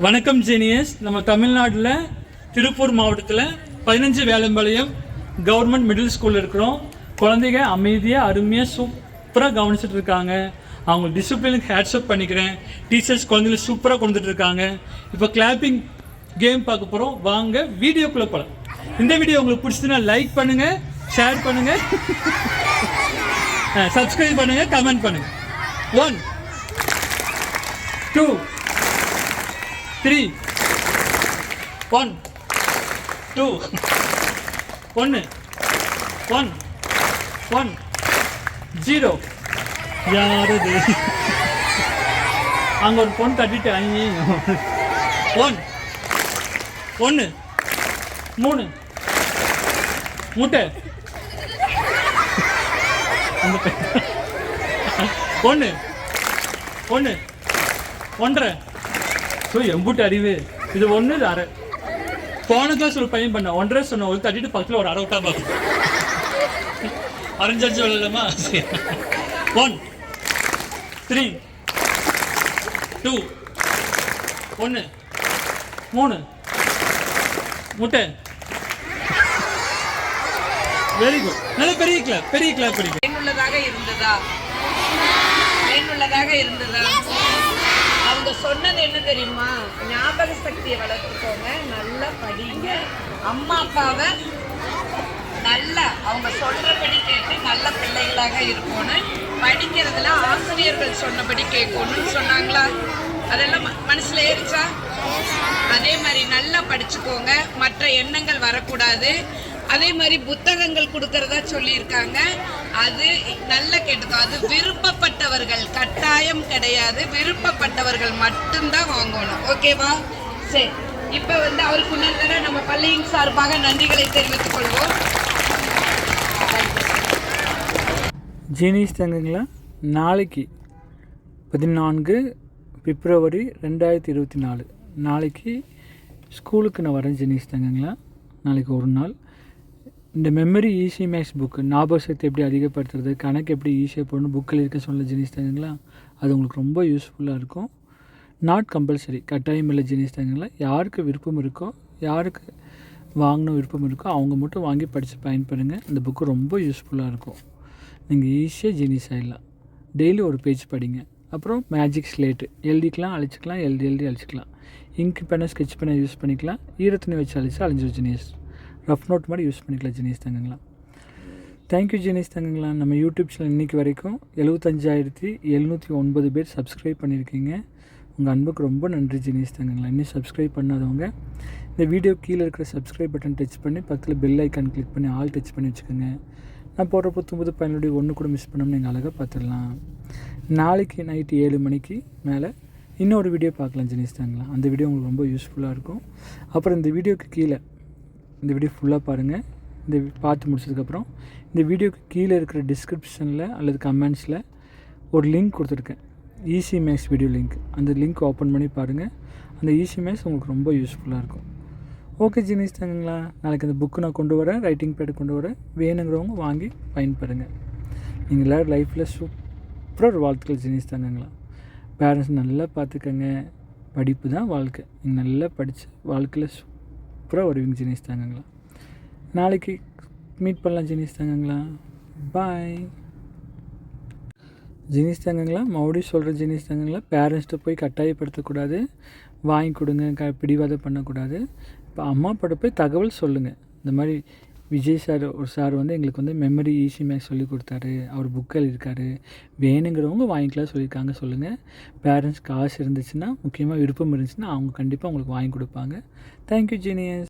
வணக்கம் ஜீனியஸ் நம்ம தமிழ்நாட்டில் திருப்பூர் மாவட்டத்தில் பதினஞ்சு வேலம்பாளையம் கவர்மெண்ட் மிடில் ஸ்கூலில் இருக்கிறோம். குழந்தைங்க அமைதியாக அருமையாக சூப்பராக கவனிச்சிட்டு இருக்காங்க. அவங்க டிசிப்ளினுக்கு ஹேட்ஸ்அப் பண்ணிக்கிறேன். டீச்சர்ஸ் குழந்தைங்கள சூப்பராக கொண்டுட்டு இருக்காங்க. இப்போ கிளாப்பிங் கேம் பார்க்க போகிறோம் வாங்க வீடியோக்குள்ளே போகலாம் இந்த வீடியோ உங்களுக்கு பிடிச்சதுன்னா லைக் பண்ணுங்கள் ஷேர் பண்ணுங்கள் சப்ஸ்கிரைப் பண்ணுங்கள் கமெண்ட் பண்ணுங்கள் one two three one two ஒன்று ஒன் ஒன் ஜீரோ யாரது அங்கே ஒரு பொண்ணு தட்டிட்டு அங்கே ஒன் ஒன்று மூணு முட்டை ஒன்று ஒன்று ஒன்றரை ஸோ எம்புட்டு அறிவு. இது ஒன்று இது அரை. போன கிளாஸ் ஒரு பையன் பண்ண. ஒன்றரை சொன்ன ஒரு தட்டிட்டு பக்கத்தில் ஒரு அரை விட்டா பார்க்கும் அரைஞ்சரிச்சு விளையாடலாமா? ஒன் த்ரீ டூ ஒன்று மூணு. முட்டை. வெரி குட் நல்ல பெரிய கிளாப் பெரிய கிளாப் பெரிய பயனுள்ளதாக இருந்ததா? பயனுள்ளதாக இருந்ததா? என்ன தெரியுமா? ஞாபக சக்தியை வளர்த்துக்கோங்க. நல்லா படிங்க. அம்மா அப்பாவை நல்ல அவங்க சொல்றபடி கேட்டு நல்ல பிள்ளைகளாக இருக்கணும்னு படிக்கிறதுல ஆசிரியர்கள் சொன்னபடி கேட்கணும்னு சொன்னாங்களா? அதெல்லாம் ம- மனசுல ஏறிச்சா? அதே மாதிரி நல்லா படிச்சுக்கோங்க. மற்ற எண்ணங்கள் வரக்கூடாது. அதே மாதிரி புத்தகங்கள் கொடுக்கறதா சொல்லியிருக்காங்க. அது நல்ல கேட்டுக்கோ அது விருப்பப்பட்டவர்கள் கட்டாயம் கிடையாது. விருப்பப்பட்டவர்கள் மட்டும்தான் வாங்கணும். ஓகேவா சரி. இப்போ வந்து அவருக்கு இன்னொரு நம்ம பள்ளியின் சார்பாக நன்றிகளை தெரிவித்துக் கொள்வோம். ஜீனிஸ் தங்கங்களா நாளைக்கு பதினான்கு பிப்ரவரி ரெண்டாயிரத்தி இருபத்தி நாலு. நாளைக்கு ஸ்கூலுக்கு நான் வரேன் ஜீனிஸ் தங்கங்களா. நாளைக்கு ஒரு நாள். இந்த மெமரி ஈஸி மேக்ஸ் புக்கு ஞாபக சக்தி எப்படி அதிகப்படுத்துறது கணக்கு எப்படி ஈஸியாக போடணும் புக்கில் இருக்க சொல்ல ஜெனிஸ் தங்கங்களா அது உங்களுக்கு ரொம்ப யூஸ்ஃபுல்லாக இருக்கும். நாட் கம்பல்சரி கட்டாயம் இல்லை ஜெனிஸ் தங்கங்களா யாருக்கு விருப்பம் இருக்கோ யாருக்கு வாங்கின விருப்பம் இருக்கோ அவங்க மட்டும் வாங்கி படித்து பயன்படுங்க. அந்த புக்கு ரொம்ப யூஸ்ஃபுல்லாக இருக்கும். நீங்கள் ஈஸியாக ஜீனிஸ் ஆகிடலாம் டெய்லி ஒரு பேஜ் படிங்க. அப்புறம் மேஜிக் ஸ்லேட்டு எழுதிக்கலாம் அழிச்சிக்கலாம் எழுதி எழுதி அழிச்சிக்கலாம். இங்க் பெண்ணை ஸ்கெட்ச் பெண்ணை யூஸ் பண்ணிக்கலாம். ஈரத்துணி வச்சு அழிச்சு அழிஞ்சு ஜீனியஸ் ரஃப் நோட் மாதிரி யூஸ் பண்ணிக்கலாம் ஜீனியஸ் தங்கங்களா. தேங்க்யூ ஜீனியஸ் தங்கங்களா. நம்ம யூடியூப் சேனல் இன்றைக்கி வரைக்கும் எழுபத்தஞ்சாயிரத்தி எழுநூற்றி ஒன்பது பேர் சப்ஸ்கிரைப் பண்ணியிருக்கீங்க. உங்கள் அன்புக்கு ரொம்ப நன்றி ஜீனியஸ் தங்கங்களா. இன்னும் சப்ஸ்கிரைப் பண்ணாதவங்க இந்த வீடியோ கீழே இருக்கிற சப்ஸ்கிரைப் பட்டன் டச் பண்ணி பக்கத்தில் பெல் ஐக்கான் கிளிக் பண்ணி ஆல் டச் பண்ணி வச்சுக்கோங்க. நான் போடுற புத்து புது பயனுடைய ஒன்று கூட மிஸ் பண்ணோம்னு நீங்கள் அழகாக பார்த்துடலாம். நாளைக்கு நைட்டு ஏழு மணிக்கு மேலே இன்னொரு வீடியோ பார்க்கலாம் ஜெனிஸ் தாங்களா அந்த வீடியோ உங்களுக்கு ரொம்ப யூஸ்ஃபுல்லாக இருக்கும். அப்புறம் இந்த வீடியோக்கு கீழே இந்த வீடியோ ஃபுல்லாக பாருங்கள் இந்த பார்த்து முடிச்சதுக்கப்புறம் இந்த வீடியோக்கு கீழே இருக்கிற டிஸ்கிரிப்ஷனில் அல்லது கமெண்ட்ஸில் ஒரு லிங்க் கொடுத்துருக்கேன். ஈஸி மேக்ஸ் வீடியோ லிங்க் அந்த லிங்க் ஓப்பன் பண்ணி பாருங்கள் அந்த ஈஸி மேக்ஸ் உங்களுக்கு ரொம்ப யூஸ்ஃபுல்லாக இருக்கும். ஓகே ஜீனிஸ் தாங்கங்களா. நாளைக்கு அந்த புக்கு நான் கொண்டு வரேன். ரைட்டிங் பேட் கொண்டு வரேன். வேணுங்கிறவங்க வாங்கி பயன்படுங்க நீங்கள் எல்லோரும் லைஃப்பில் சூப்பராக ஒரு வாழ்த்துக்கள் ஜீனிஸ் தாங்கங்களா. பேரண்ட்ஸ் நல்லா பார்த்துக்கங்க. படிப்பு தான் வாழ்க்கை. நீங்கள் நல்லா படித்து வாழ்க்கையில் சூப்பராக வருவீங்க ஜீனிஸ் தாங்கங்களா நாளைக்கு மீட் பண்ணலாம் ஜீனிஸ் தாங்கங்களா பாய் ஜீனிஸ் தாங்கங்களா மறுபடியும் சொல்கிற ஜீனிஸ் தாங்கங்களா பேரண்ட்ஸ்கிட்ட போய் கட்டாயப்படுத்தக்கூடாது. வாங்கி கொடுங்க க பிடிவாதம் பண்ணக்கூடாது. இப்போ அம்மா அப்பாட்ட போய் தகவல் சொல்லுங்கள் இந்த மாதிரி விஜய் சார் ஒரு சார் வந்து எங்களுக்கு வந்து மெமரி ஈஸி மேக்ஸ் சொல்லி கொடுத்தாரு. அவர் புக் எழுதியிருக்காரு வேணுங்கிறவங்க வாங்கிக்கலாம் சொல்லியிருக்காங்க சொல்லுங்கள் பேரண்ட்ஸ் காசு இருந்துச்சுன்னா முக்கியமாக விருப்பம் இருந்துச்சுன்னா அவங்க கண்டிப்பாக உங்களுக்கு வாங்கி கொடுப்பாங்க. Thank you genius